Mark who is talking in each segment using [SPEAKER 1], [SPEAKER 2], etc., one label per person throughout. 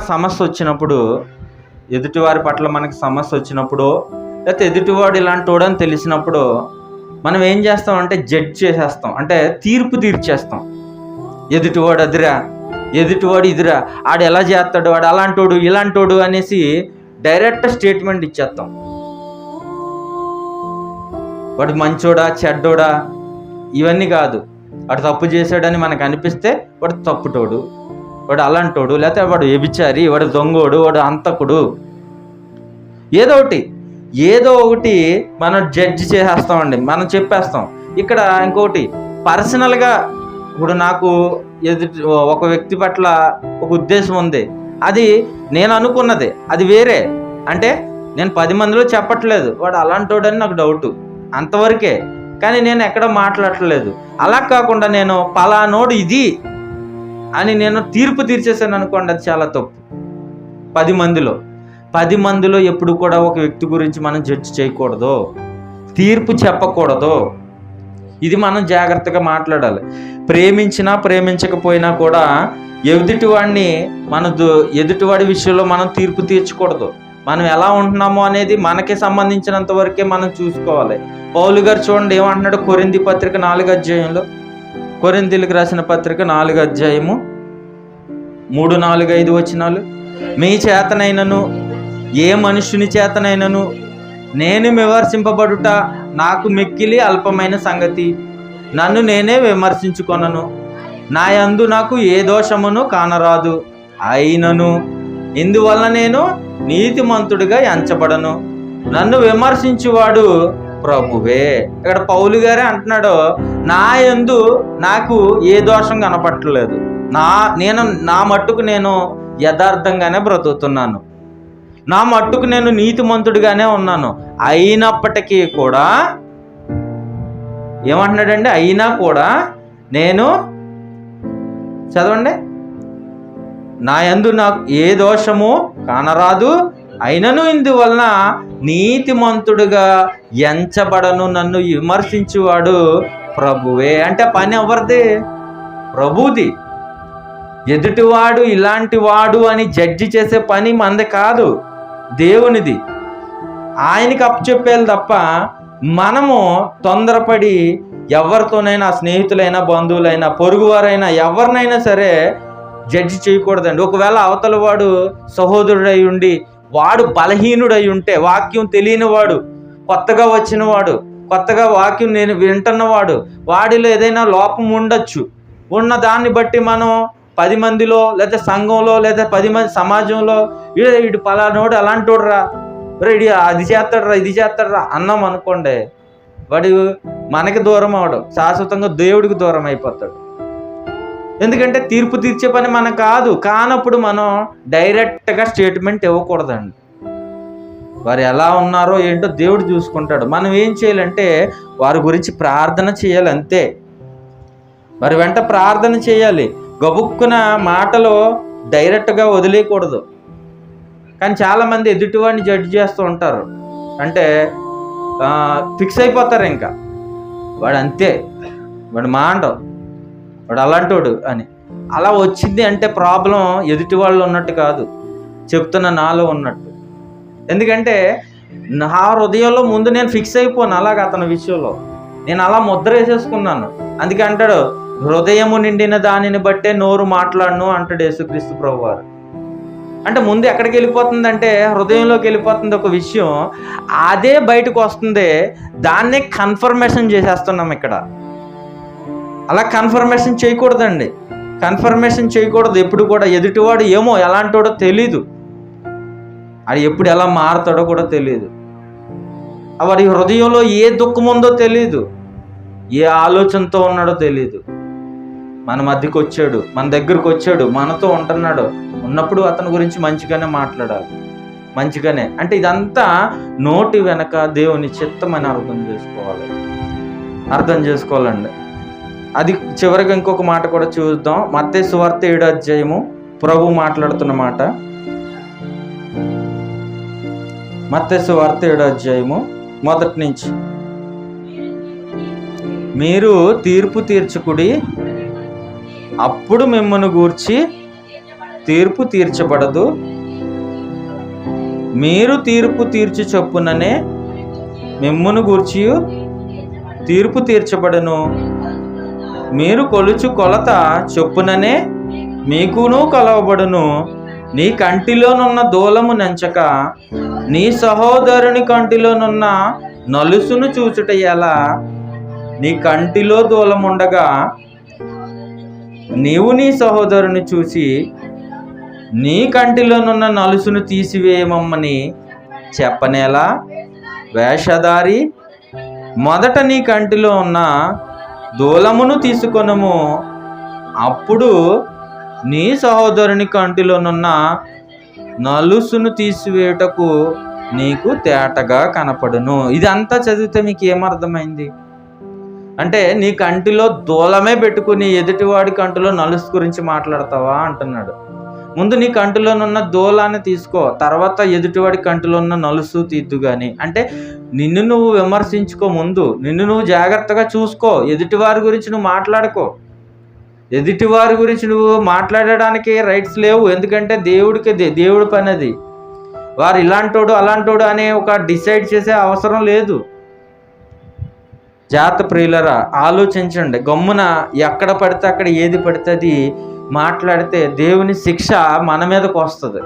[SPEAKER 1] సమస్య వచ్చినప్పుడు ఎదుటివారి పట్ల మనకి సమస్య వచ్చినప్పుడు లేకపోతే ఎదుటివాడు ఇలాంటి వాడని తెలిసినప్పుడు మనం ఏం చేస్తాం అంటే జడ్జ్ చేసేస్తాం. అంటే తీర్పు తీర్చేస్తాం. ఎదుటివాడు అదిరా ఎదుటివాడు ఇదిరా ఆడు ఎలా చేస్తాడు వాడు అలాంటోడు ఇలాంటోడు అనేసి డైరెక్ట్ స్టేట్మెంట్ ఇచ్చేస్తాం. వాడు మంచోడా చెడ్డోడా? ఇవన్నీ కాదు. వాడు తప్పు చేశాడని మనకు అనిపిస్తే వాడు తప్పుటోడు. వాడు అలాంటోడు లేకపోతే వాడు వ్యభిచారి వాడు దొంగోడు వాడు అంతకుడు. ఏదో ఒకటి ఏదో ఒకటి మనం జడ్జి చేసేస్తామండి మనం చెప్పేస్తాం. ఇక్కడ ఇంకోటి పర్సనల్గా ఇప్పుడు నాకు ఎదుటి ఒక వ్యక్తి పట్ల ఒక ఉద్దేశం ఉంది. అది నేను అనుకున్నది అది వేరే. అంటే నేను పది మందిలో చెప్పట్లేదు వాడు అలాంటోడని నాకు డౌట్ అంతవరకే. కానీ నేను ఎక్కడ మాట్లాడట్లేదు. అలా కాకుండా నేను పలానోడు ఇది. అని నేను తీర్పు తీర్చేసాను అనుకోండి అది చాలా తప్పు. పది మందిలో. పది మందిలో ఎప్పుడు కూడా ఒక వ్యక్తి గురించి మనం జడ్జ్ చేయకూడదు. తీర్పు చెప్పకూడదు. ఇది మనం జాగ్రత్తగా మాట్లాడాలి. ప్రేమించినా ప్రేమించకపోయినా కూడా ఎదుటివాడిని మన దు- ఎదుటివాడి విషయంలో మనం తీర్పు తీర్చకూడదు. మనం ఎలా ఉంటున్నామో అనేది మనకే సంబంధించినంత వరకే మనం చూసుకోవాలి. పౌలు గారు చూడండి ఏమంటున్నాడు కొరింది పత్రిక నాలుగు అధ్యాయంలో? కొరిందీలకు రాసిన పత్రిక నాలుగు అధ్యాయము మూడు నాలుగు ఐదు వచనాలు. మీ చేతనైనను ఏ మనుష్యుని చేతనైనను నేను విమర్శింపబడుట నాకు మిక్కిలి అల్పమైన సంగతి. నన్ను నేనే విమర్శించుకొనను. నా యందు నాకు ఏ దోషమును కానరాదు. అయినను ఇందువల్ల నేను నీతిమంతుడిగా ఎంచబడను. నన్ను విమర్శించువాడు ప్రభువే. ఇక్కడ పౌలు గారే అంటున్నాడు నా యందు నాకు ఏ దోషం కనపట్టలేదు నా నేను నా మట్టుకు నేను యథార్థంగానే బ్రతుకుతున్నాను. నా మట్టుకు నేను నీతిమంతుడిగానే ఉన్నాను. అయినప్పటికీ కూడా ఏమంటున్నాడండి? అయినా కూడా నేను చదవండి. నా యందు నాకు ఏ దోషము కానరాదు. అయినను ఇందువలన నీతిమంతుడుగా ఎంచబడను నన్ను విమర్శించువాడు ప్రభువే. అంటే పని ఎవరిది? ప్రభుది ఎదుటివాడు ఇలాంటి వాడు అని జడ్జి చేసే పని మంది కాదు దేవునిది. ఆయనకి అప్పచెప్పేది తప్ప మనము తొందరపడి ఎవరితోనైనా స్నేహితులైనా బంధువులైనా పొరుగువారైనా ఎవరినైనా సరే జడ్జి చేయకూడదండి. ఒకవేళ అవతల వాడు సహోదరుడై ఉండి వాడు బలహీనుడై ఉంటే వాక్యం తెలియని వాడు కొత్తగా వచ్చినవాడు కొత్తగా వాక్యం నేను వింటున్నవాడు వాడిలో ఏదైనా లోపం ఉండొచ్చు. ఉన్న దాన్ని బట్టి మనం పది మందిలో లేదా సంఘంలో లేదా పది మంది సమాజంలో వీడు వీడు పలానోడు అలాంటోడురా రా వీడు అది చేస్తాడురా ఇది చేస్తాడురా అన్నాం అనుకోండి వాడు మనకి దూరం అవడం శాశ్వతంగా దేవుడికి దూరం అయిపోతాడు. ఎందుకంటే తీర్పు తీర్చే పని మనం కాదు. కానప్పుడు మనం డైరెక్ట్గా స్టేట్మెంట్ ఇవ్వకూడదండి. వారు ఎలా ఉన్నారో ఏంటో దేవుడు చూసుకుంటాడు. మనం ఏం చేయాలంటే వారి గురించి ప్రార్థన చేయాలి అంతే. వారి వెంట ప్రార్థన చేయాలి. గబుక్కున మాటలు డైరెక్ట్గా వదిలేయకూడదు. కానీ చాలామంది ఎదుటివాడిని జడ్జ్ చేస్తూ ఉంటారు. అంటే ఫిక్స్ అయిపోతారు ఇంకా. వాడు అంతే. వాడు మాండవు. వాడు అలాంటోడు అని. అలా వచ్చింది అంటే ప్రాబ్లం ఎదుటి వాళ్ళు ఉన్నట్టు కాదు. చెప్తున్న నాలో ఉన్నట్టు. ఎందుకంటే నా హృదయంలో ముందు నేను ఫిక్స్ అయిపోను అలాగ అతని విషయంలో. నేను అలా ముద్ర వేసేసుకున్నాను అందుకే అంటాడు హృదయము నిండిన దానిని బట్టే నోరు మాట్లాడను అంటాడు యేసుక్రీస్తు ప్రభు వారు అంటే ముందు ఎక్కడికి వెళ్ళిపోతుందంటే హృదయంలోకి వెళ్ళిపోతుంది ఒక విషయం. అదే బయటకు వస్తుంది దాన్నే కన్ఫర్మేషన్ చేసేస్తున్నాం ఇక్కడ. అలా కన్ఫర్మేషన్ చేయకూడదండి. కన్ఫర్మేషన్ చేయకూడదు. ఎప్పుడు కూడా ఎదుటివాడు ఏమో ఎలాంటివాడో తెలీదు. అది ఎప్పుడు ఎలా మారుతాడో కూడా తెలియదు వాడి హృదయంలో ఏ దుఃఖం ఉందో తెలియదు ఏ ఆలోచనతో ఉన్నాడో తెలియదు మన మధ్యకి వచ్చాడు. మన దగ్గరకు వచ్చాడు. మనతో ఉంటున్నాడు. ఉన్నప్పుడు అతని గురించి మంచిగానే మాట్లాడాలి. మంచిగానే. అంటే ఇదంతా నోటి వెనక దేవుని చిత్తం అని అర్థం చేసుకోవాలి. అర్థం చేసుకోవాలండి. అది చివరిగా ఇంకొక మాట కూడా చూద్దాం. మత్తే సువార్త ఏడు అధ్యాయము ప్రభు మాట్లాడుతున్న మాట. మత్తే సువార్త ఏడు అధ్యాయము మొదటి నుంచి. మీరు తీర్పు తీర్చుకుడి. అప్పుడు మిమ్మల్ని గూర్చి తీర్పు తీర్చబడదు. మీరు తీర్పు తీర్చి చొప్పుననే మిమ్మను గూర్చి తీర్పు తీర్చబడను. మీరు కొలుచు కొలత చొప్పుననే మీకును కొలవబడును. నీ కంటిలోనున్న దూలము నంచక నీ సహోదరుని కంటిలోనున్న నలుసును చూచుట ఎలా? నీ కంటిలో దూలముండగా నీవు నీ సహోదరుని చూసి నీ కంటిలోనున్న నలుసును తీసివేయమమ్మని చెప్పనేలా? వేషధారి మొదట నీ కంటిలో ఉన్న దూలమును తీసుకొనము. అప్పుడు నీ సహోదరుని కంటిలోనున్న నలుసును తీసివేయుటకు నీకు తేటగా కనపడును. ఇదంతా చదివితే మీకు ఏమర్థమైంది? అంటే నీ కంటిలో దూలమే పెట్టుకుని ఎదుటివాడి కంటిలో నలుసు గురించి మాట్లాడతావా అంటున్నాడు. ముందు నీ కంటిలోనున్న దూలాన్ని తీసుకో తర్వాత ఎదుటివాడి కంటిలో ఉన్న నలుసు తీద్దు కానీ అంటే నిన్ను నువ్వు విమర్శించుకో ముందు నిన్ను నువ్వు జాగ్రత్తగా చూసుకో ఎదుటివారి గురించి నువ్వు మాట్లాడుకో. ఎదుటివారి గురించి నువ్వు మాట్లాడడానికి రైట్స్ లేవు ఎందుకంటే దేవుడికి దేవుడి పని అది వారు ఇలాంటోడు అలాంటోడు అనే ఒక డిసైడ్ చేసే అవసరం లేదు. జాత ప్రియులరా ఆలోచించండి. గమ్మున ఎక్కడ పడితే అక్కడ ఏది పడితే అది మాట్లాడితే దేవుని శిక్ష మన మీదకు వస్తుంది.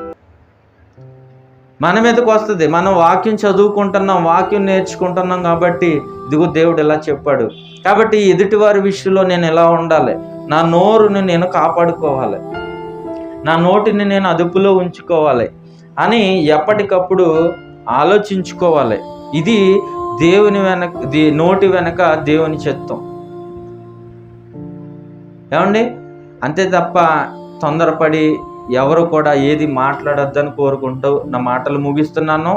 [SPEAKER 1] మన మీదకు వస్తుంది. మనం వాక్యం చదువుకుంటున్నాం వాక్యం నేర్చుకుంటున్నాం కాబట్టి దిగు దేవుడు ఇలా చెప్పాడు. కాబట్టి ఎదుటివారి విషయంలో నేను ఎలా ఉండాలి? నా నోరుని నేను కాపాడుకోవాలి. నా నోటిని నేను అదుపులో ఉంచుకోవాలి అని ఎప్పటికప్పుడు ఆలోచించుకోవాలి. ఇది దేవుని వెనక దే- నోటి వెనక దేవుని చిత్తం. ఏమండి? అంతే తప్ప తొందరపడి ఎవరు కూడా ఏది మాట్లాడొద్దని కోరుకుంటూ నా మాటలు ముగిస్తున్నాను.